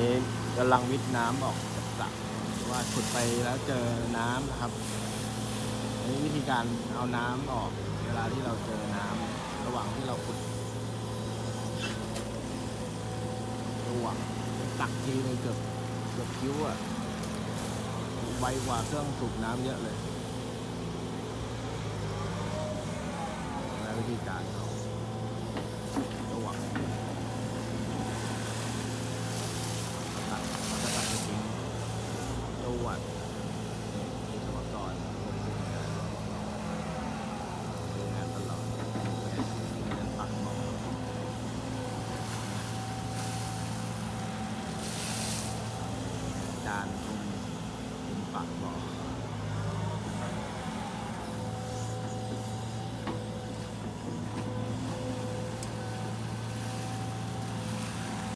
นี้กำลังวิทย์น้ำออกจากสระว่าขุดไปแล้วเจอน้ำนะครับอันนี้วิธีการเอาน้ำออก เวลาที่เราเจอน้ำระหว่างที่เราขุดระหว่างตักทีนึงเกือบเกือบคิ้วอะไวกว่าเครื่องสูบน้ำเยอะเลยวิธีการเอา so what?